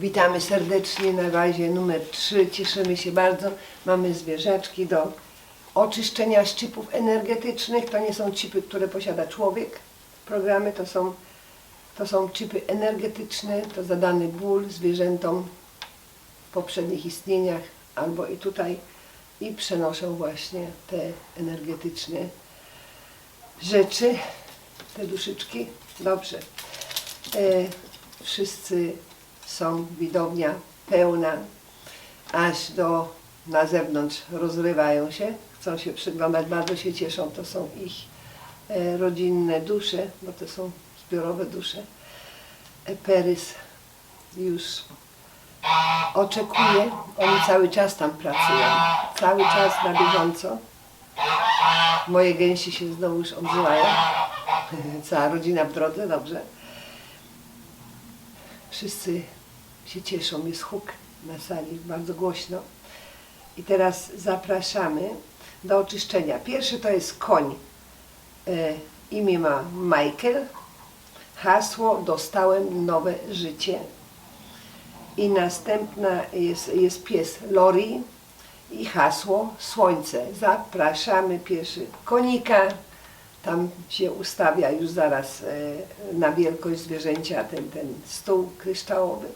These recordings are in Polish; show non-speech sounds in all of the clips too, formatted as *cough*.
Witamy serdecznie na razie numer 3. Cieszymy się bardzo. Mamy zwierzaczki do oczyszczenia szczypów energetycznych. To nie są chipy, które posiada człowiek. Programy to są, to są chipy energetyczne. To zadany ból zwierzętom w poprzednich istnieniach albo i tutaj i przenoszą właśnie te energetyczne rzeczy, te duszyczki. Dobrze. E, wszyscy są, widownia pełna, aż do na zewnątrz rozrywają się, chcą się przyglądać, bardzo się cieszą, to są ich e, rodzinne dusze, bo to są zbiorowe dusze. Perys już oczekuje, oni cały czas tam pracują, cały czas na bieżąco. Moje gęsi się znowu już odzywają. *laughs* Cała rodzina w drodze, dobrze. Wszyscy się cieszą, jest huk na sali, bardzo głośno. I teraz zapraszamy do oczyszczenia. Pierwszy to jest koń. E, imię ma Michael. Hasło dostałem nowe życie. I następna jest, jest pies Lori i hasło Słońce. Zapraszamy pierwszy konika. Tam się ustawia już zaraz e, na wielkość zwierzęcia ten, ten stół kryształowy.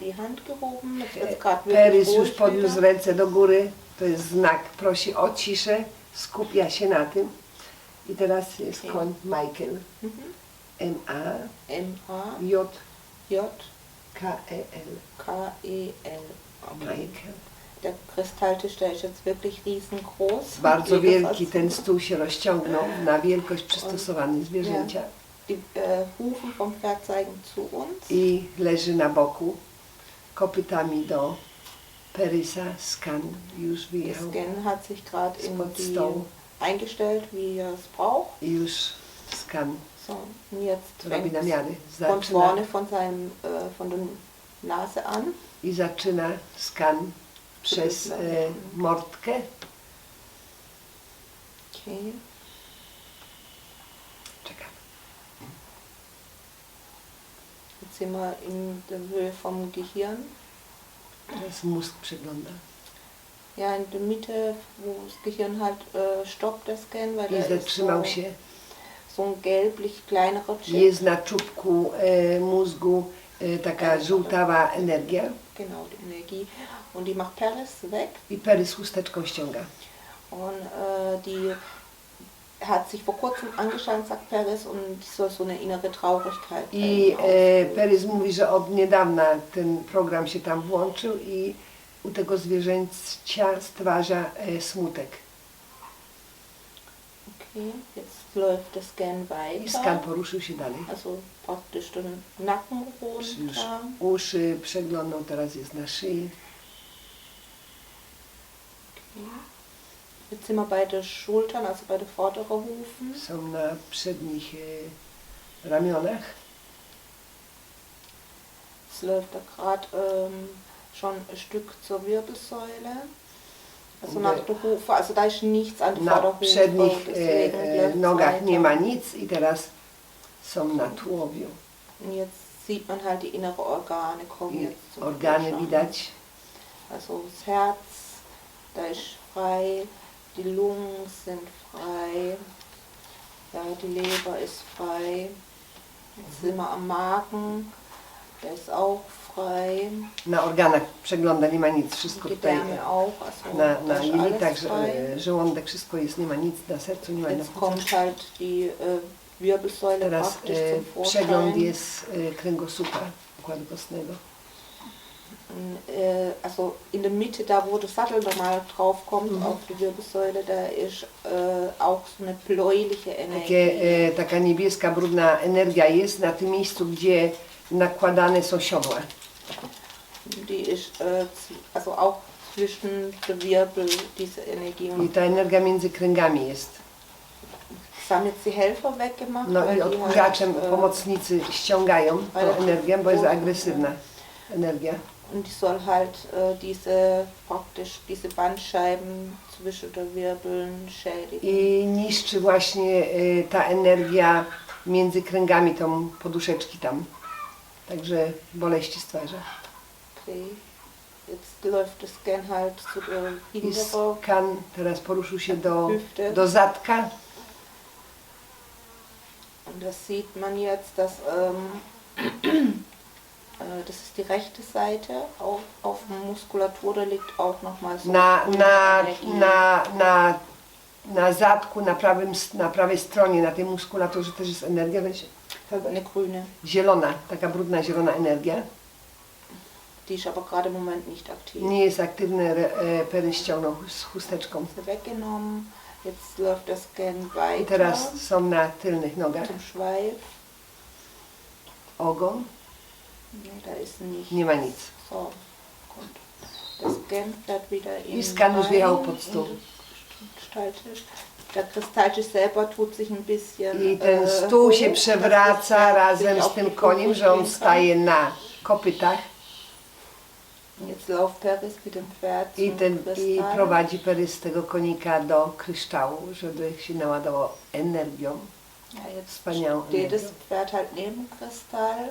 Die Hand gehoben. Wirklich Perys już podniósł ręce do góry. To jest znak. Prosi o ciszę. Skupia się na tym. I teraz jest koń Michael. Mhm. M-A M-A-J-K-E-L. J-K-E-L. Michael. Der Kristalltisch, der ist jetzt wirklich riesengroß. Bardzo wielki ten stół się rozciągnął na wielkość przystosowany zwierzęcia Die Hufen vom Pferd zeigen zu uns. i leży na boku kopytami do Perysa. Skan już wyjechał Scan hat sich gerade in die eingestellt, wie er es braucht. i już skan So, und jetzt robi namiary. von Zaczyna vorne von seinem, äh, von der Nase an. i zaczyna skan przez e, mordkę. Okay. Sind wir in der Höhe vom Gehirn. Mózg przegląda. Ja, in der Mitte, wo das Gehirn halt äh, stoppt, der Scan, weil da ist so, so ein gelblich kleinerer Chip. Jest na czubku e, mózgu e, taka żółtawa energia Genau, die Energie. Und die macht Paris weg. i Perys chusteczką ściąga. Und äh, die hat sich vor kurzem angeschaltet, sagt Paris, und die soll so eine innere Traurigkeit I e. Perys mówi, że od niedawna ten program się tam włączył i u tego zwierzęcia stwarza e, smutek. Okay, jetzt läuft der Scan I skan weiter. poruszył się dalej. Also praktisch den Nacken Już runter. uszy przeglądał, teraz jest na szyi. Okay. Jetzt sind wir bei den Schultern, also bei den vorderen Hufen. Są na przednich e, ramionach. Es läuft da gerade ähm, schon ein Stück zur Wirbelsäule. Also nach der- der Hufe, also da ist nichts an der Na Vorderhufe. przednich e, deswegen e, läuft's nogach nie ma nic i teraz są na tułowiu. Und jetzt sieht man halt die inneren Organe kommen I jetzt zum Vorschein. widać. Also das Herz, da ist frei, die Lungen sind frei, ja, die Leber ist frei. Jetzt sind wir am Magen, der ist auch frei. Na organach przegląda, nie ma nic. Wszystko Die tutaj Därme auch, also na, da na ist jelitach, alles że- frei. e, żołądek, wszystko jest, nie ma nic na sercu, nie ma Jetzt płucach. kommt halt die äh, Wirbelsäule Teraz praktisch e, zum przegląd Vorschein. jest e, kręgosłupa układu kostnego. Äh, also in der Mitte, da wo der Sattel normal drauf kommt, Mhm. auf die Wirbelsäule, da ist äh, auch so eine bläuliche Energie. Takie, e, taka niebieska, brudna energia jest na tym miejscu, gdzie nakładane są siodła. Die ist äh, also auch zwischen der Wirbel, diese Energie. I ta energia między kręgami jest. haben jetzt die Helfer weggemacht, No i odkurzaczem äh, pomocnicy ściągają tą energię, bo jest agresywna energia. Und die soll halt äh, diese praktisch diese Bandscheiben zwischen der Wirbeln schädigen. I niszczy właśnie e, ta energia między kręgami, tą poduszeczki tam także boleści stwarza. Okay. Jetzt läuft der Scan halt zu der I hinteren skan teraz poruszył się do, do zadka Und das sieht man jetzt, dass ähm, äh, das ist die rechte Seite. Auf, auf Muskulatur, da liegt auch nochmal so na, na, na, na, na zadku, na, prawym, na prawej stronie, na tej muskulaturze też jest energia, weź, eine grüne. zielona, taka brudna zielona energia. Die ist aber gerade im Moment nicht aktiv. Nie jest aktywny, re- e, Perry ściągnął z chusteczką. Ist weggenommen. Jetzt läuft der Scan I weiter teraz są na tylnych nogach. zum Schweif. Ogon, Nee, da ist nicht. nie ma nic. So, gut. Fährt wieder in I wjechał pod stół. den Kristalltisch. Der Kristalltisch selber tut sich ein bisschen. I ten äh, stół się hoch, przewraca dass es razem z tym koniem, że on staje na kopytach Jetzt läuft Paris mit dem Pferd i, zum ten, i Kristall. prowadzi Perry z tego konika do kryształu, żeby się naładował energią. Ja, jetzt Wspaniałą steht das. Pferd halt neben dem Kristall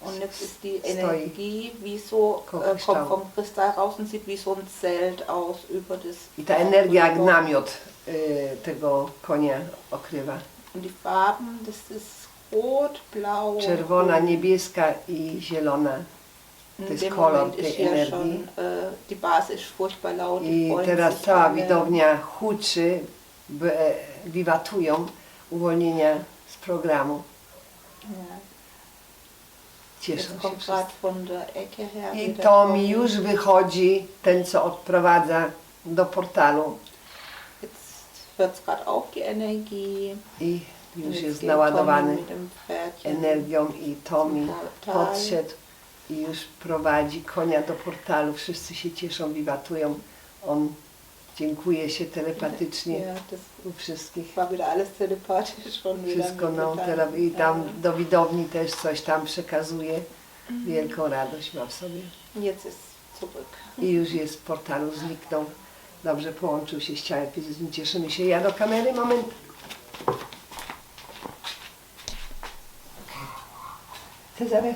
und jetzt ist die Stoi. Energie wie so, äh, kommt vom Kristall raus und sieht wie so ein Zelt aus über das I ta energia jak namiot y, tego konia okrywa. Und die Farben, das ist rot, blau Czerwona, grün. niebieska i zielona. To jest kolor tej energii. schon, äh, die I teraz cała widownia huczy, b- e, wiwatują uwolnienia z programu. Się wszyscy. I to mi już wychodzi, ten co odprowadza do portalu Jetzt hört gerade die Energie. i już jetzt jest geht naładowany Tommy mit dem Pferdchen. energią i Tommy Portal. podszedł i już prowadzi konia do portalu. Wszyscy się cieszą, wiwatują. On dziękuję się telepatycznie u wszystkich. Wszystko no, tele, i tam do widowni też coś tam przekazuje. Wielką radość ma w sobie. Jetzt ist zurück. I już jest w portalu, zniknął. Dobrze połączył się z ciałem fizycznym. Cieszymy się. Ja do kamery, moment. Cezary.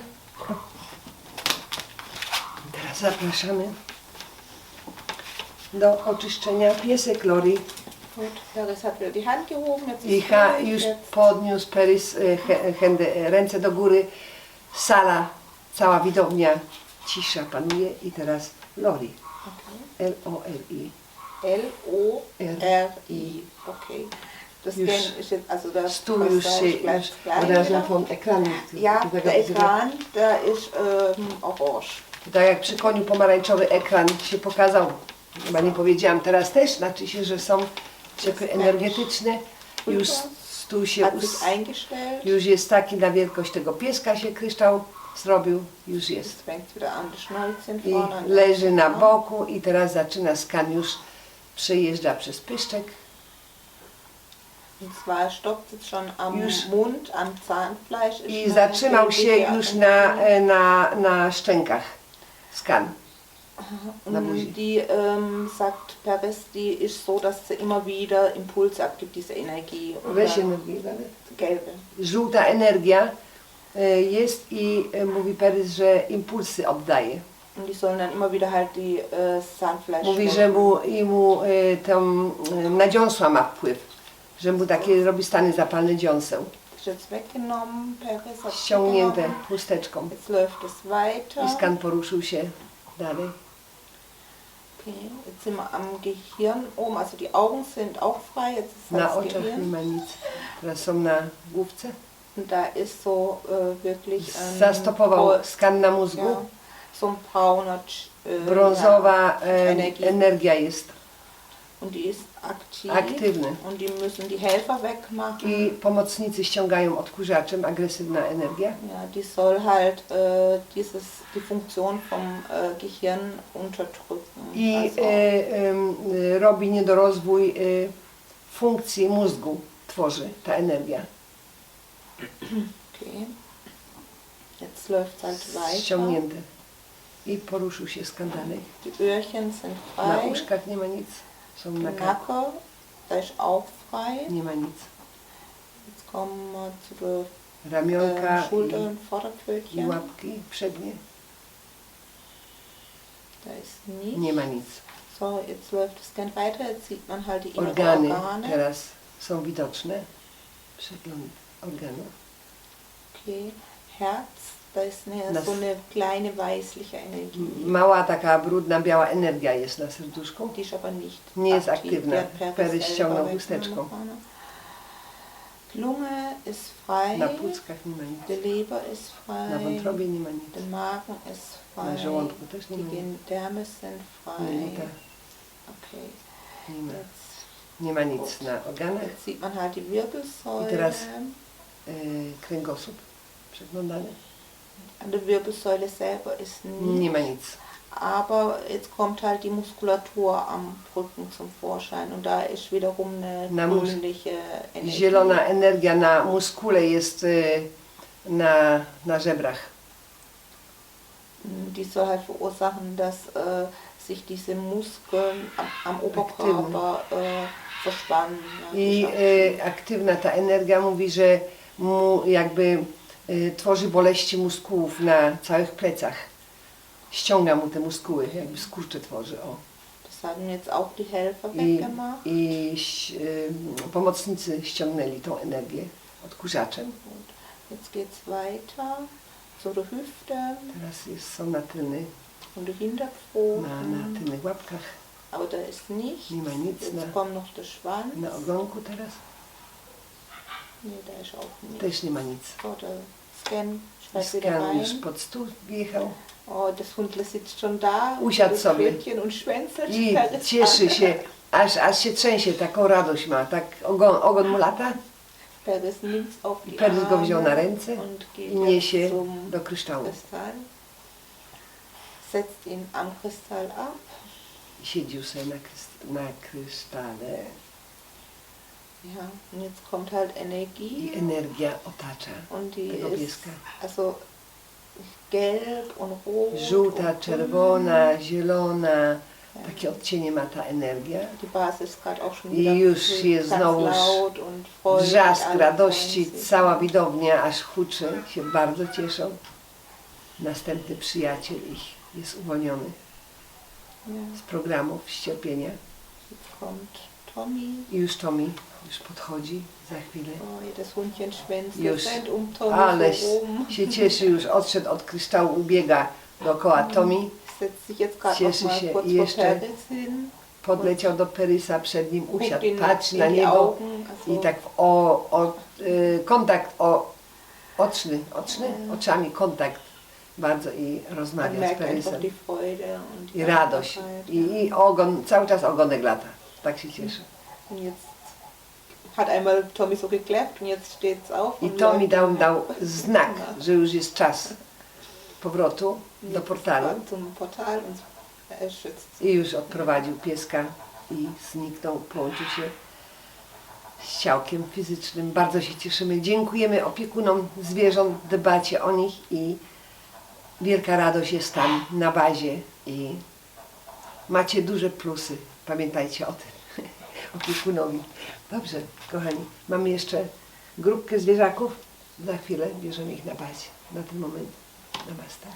Teraz zapraszamy do oczyszczenia piesek Lori. Gut, Paris hat wieder die Hand gehoben. Jetzt I ist ha, ruhig, już jetzt podniósł Perys e, he- händy, e, ręce do góry. Sala, cała widownia, cisza panuje i teraz Lori. L-O-L-I. L-O-R-I. Okay. Das Już ist jetzt, also das Stół już się już bleibt gleich. ekranie. Ja, der. Ekran, der ist ähm, orange. Tak jak przy koniu pomarańczowy ekran się pokazał, chyba nie powiedziałam, teraz też znaczy się, że są ciepły energetyczne. Już stół się Hat us, sich eingestellt. już jest taki na wielkość tego pieska się kryształ zrobił, już jest. Wieder an, Schnäuzchen I vorne an. leży na boku i teraz zaczyna skan już przejeżdża przez pyszczek. Und zwar stoppt es schon am Już- Mund, am Zahnfleisch. ist I schon zatrzymał się już na, e, na, na szczękach skan. Buzi. die, ähm, sagt Peres, die ist so, dass sie immer wieder Impulse abgibt, diese Energie. Weź energię, dalej. gelbe. żółta energia e, jest i e, mówi że impulsy oddaje. Und die sollen dann immer wieder halt die äh, Zahnfleisch. Mówi, że mu, i mu e, tam e, na dziąsła ma wpływ, że mu takie robi stany zapalne dziąseł, Ist jetzt weggenommen, hat ściągnięte chusteczką. Jetzt läuft es weiter. I skan poruszył się dalej. Okay. Jetzt sind wir am Gehirn oben, also die Augen sind auch frei. Jetzt ist Na das Gehirn. na główce. Und da ist so äh, wirklich ein Zastopował skan na mózgu. ja, so ein brauner äh, Brązowa ja, Energie. energia jest. Und die ist aktiv. Aktywny. Und die müssen die Helfer wegmachen. I pomocnicy ściągają odkurzaczem, agresywna energia. Ja, die soll halt äh, dieses, die Funktion vom äh, Gehirn unterdrücken. i also, e, e, robi niedorozwój e, funkcji mózgu, tworzy ta energia. okay. Jetzt läuft halt weiter. Ściągnięte. I poruszył się skandalej. Die Öhrchen sind Na uszkach nie ma nic. Nacke, da ist auch frei. Nie ma nic. Jetzt kommen wir zu der ramionka ähm, Schulter- i, Vorderpfötchen. łapki przednie. Da ist nicht. Nie ma nic. So, jetzt läuft es gern weiter. Jetzt sieht man halt die inneren Organy Organe. teraz są widoczne. Przegląd organów. Okay. Herz, ist eine, Das- so eine kleine weißliche Energie. Mała taka brudna, biała energia jest na serduszku. Die ist aber nicht Nie jest aktywna. Die Pery ściągnął chusteczką. Lunge ist frei. Na płuckach nie ma nic. Die Leber ist Na frei. wątrobie nie ma nic. Der Magen ist Na frei. żołądku też nie Die ma nic. Genderme sind frei. Jelita Okay. nie ma. Nie ma nic na organach. jetzt sieht man halt die Wirbelsäule. I teraz y, kręgosłup przeglądany. An der Wirbelsäule selber ist nichts. Aber jetzt kommt halt die Muskulatur am Rücken zum Vorschein und da ist wiederum eine grünliche Energie. Zielona energia na muskule jest y, na, na żebrach. Die soll halt verursachen, dass äh, sich diese Muskeln am, am Oberkörper äh, verspannen. Ja, I die y, aktywna ta energia mówi, że mu jakby tworzy boleści muskułów na całych plecach. Ściąga mu te muskuły, jakby skurcze tworzy. O. Das haben jetzt auch die Helfer I, weggemacht. i y, pomocnicy ściągnęli tą energię odkurzaczem. Gut. Jetzt geht's weiter zu der Hüfte Teraz jest, są na tylny, und der na, Hinterpfoten. na tylnych łapkach, Aber da ist nichts. Nie ma nic, Jetzt ne? kommt noch der Schwanz. na ogonku teraz. Nee, da ist auch nichts. Też nie ma nic. So, der Scan wieder Skan już rein. pod stół wjechał Oh, das Hundle sitzt schon da. Usiadł sobie. Pfötchen und schwänzelt. i Peres cieszy an. się, aż, aż się trzęsie, taką radość ma. Tak ogon, ogon mu lata Peres nimmt auf die Peres go wziął na Arme ręce und geht i niesie zum do kryształu. Kristall. Setzt ihn am Kristall ab. I Siedził sobie na, kryst- na krysztale Ja, und jetzt kommt halt Energie. i energia otacza Und die tego ist pieska. also gelb und rot. Żółta, und czerwona, zielona, takie odcienie ma ta energia. Die Basis ist gerade auch schon I już jest und Freude. Wrzask radości, cała widownia aż huczy, się bardzo cieszą. Następny przyjaciel ich jest uwolniony Ja, z programów ścierpienia. jetzt kommt Tommy. I już Tommy już podchodzi za chwilę. Das Hundchen schwänzt Już. um Tommy Aleś herum. się cieszy, już odszedł od kryształu, ubiega dookoła Tommy. Setzt sich jetzt gerade Cieszy mal się kurz i vor jeszcze hin. Podleciał do Perysa przed nim, guckt usiadł, ihn patrzy in na die niego Augen. i Also, tak w o, o, y, kontakt o, oczny, oczny, oczami kontakt bardzo i man rozmawia z merkt einfach Perysem. die Freude und die I radość. Dankbarkeit, I, ja. I ogon, cały czas ogonek lata. Tak się cieszy. Und jetzt hat einmal Tommy so geklappt und jetzt steht's auf. I to mi dał, dał znak, No. że już jest czas powrotu do portalu. Zum Portal und er schützt I już odprowadził pieska i zniknął, połączył się z ciałkiem fizycznym. Bardzo się cieszymy. Dziękujemy opiekunom zwierząt, dbacie o nich i wielka radość jest tam na bazie i macie duże plusy. Pamiętajcie o tym, opiekunowi. Dobrze, kochani, mamy jeszcze grupkę zwierzaków. Za chwilę bierzemy ich na bazie. Na ten moment. Namaste.